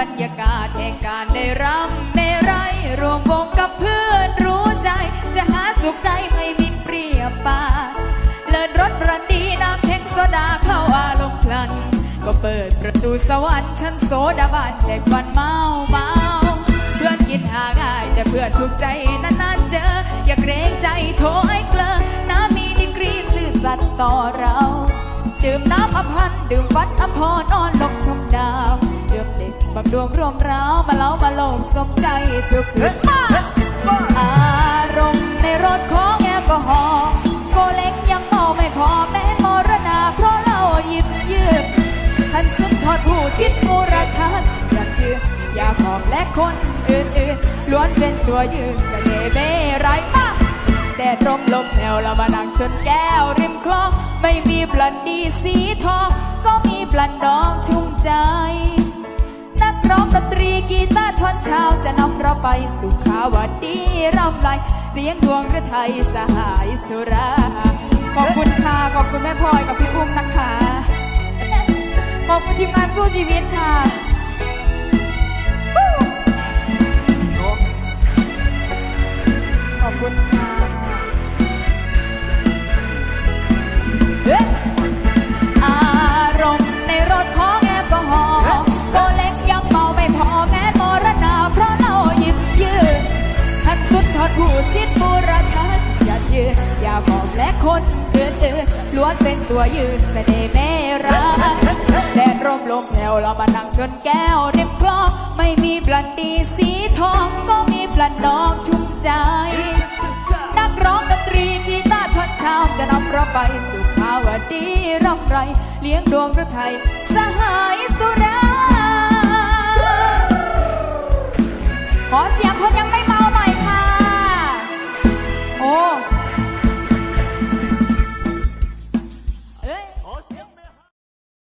บรรยากาศแห่การได้รำได้ไรรวมวงกับเพื่อนรู้ใจ จะหาสุขใจให้มิเปรียบปาเลิศรถประดีน้ำเพ็งโซดาเข้าอารมณ์พลัน ก็เปิดประตูสวรรค์ชั้นโซดาบานแห่จฟันเมาเมาเพื่อนกินหาง่ายแต่เพื่อนถูกใจนานๆเจอ อย่าเกรงใจโทรไอ้เกลือ ตย์ต่อเรา ดื่มน้ำอภันดื่มฟันอภรนอนลงชมดาวดื่มเด็กบักดวงรวมร้าวมาเล้ามาโลมสมใจทุกคืนอารมณ์ในรถของแอลกอฮอล์โกเล็กยังเมาไม่พอแม้นมรณาเพราะเราหยิบยืดทันสุดทอดผู้ชิดมูรคานอยากยืนอยากหอมและคนอื่นๆล้วนเป็นตัวยืนเสน่ห์เบไรมากแดดร่ มลมแนวเรามานั่งชนแก้วริมคลอง ไม่มีบลันดีสีทอง ก็มีบลันดองชุ่มใจ นักร้องดนตรีกีตาร์ชอนเช้าจะนำเราไปสู่ขาวดีรำไรเลี้ยงดวงฤทัยสหายสุรา ขอบคุณค่ะ ขอบคุณแม่พลอยกับพี่อุ้มนะคะ ขอบคุณทีมงานสู้ชีวิตค่ะขอบคุณค่ะ ผู้ชิดบูรชันอย่ายืนอย่าบอกและคนอื่นล้วนเป็นตัวยืนเสน่ห์เมรักแดดร่มลมแผ่วเรามานั่งจนแก้วเริมคลองไม่มีบลันดีสีทองก็มีบลันดอกชุ่มใจ นักร้องดนตรีกีตาร์ชอนเช้าจะนำเราไปสู่ภาวดีร่ำไร เลี้ยงดวงฤทัยสหายสุ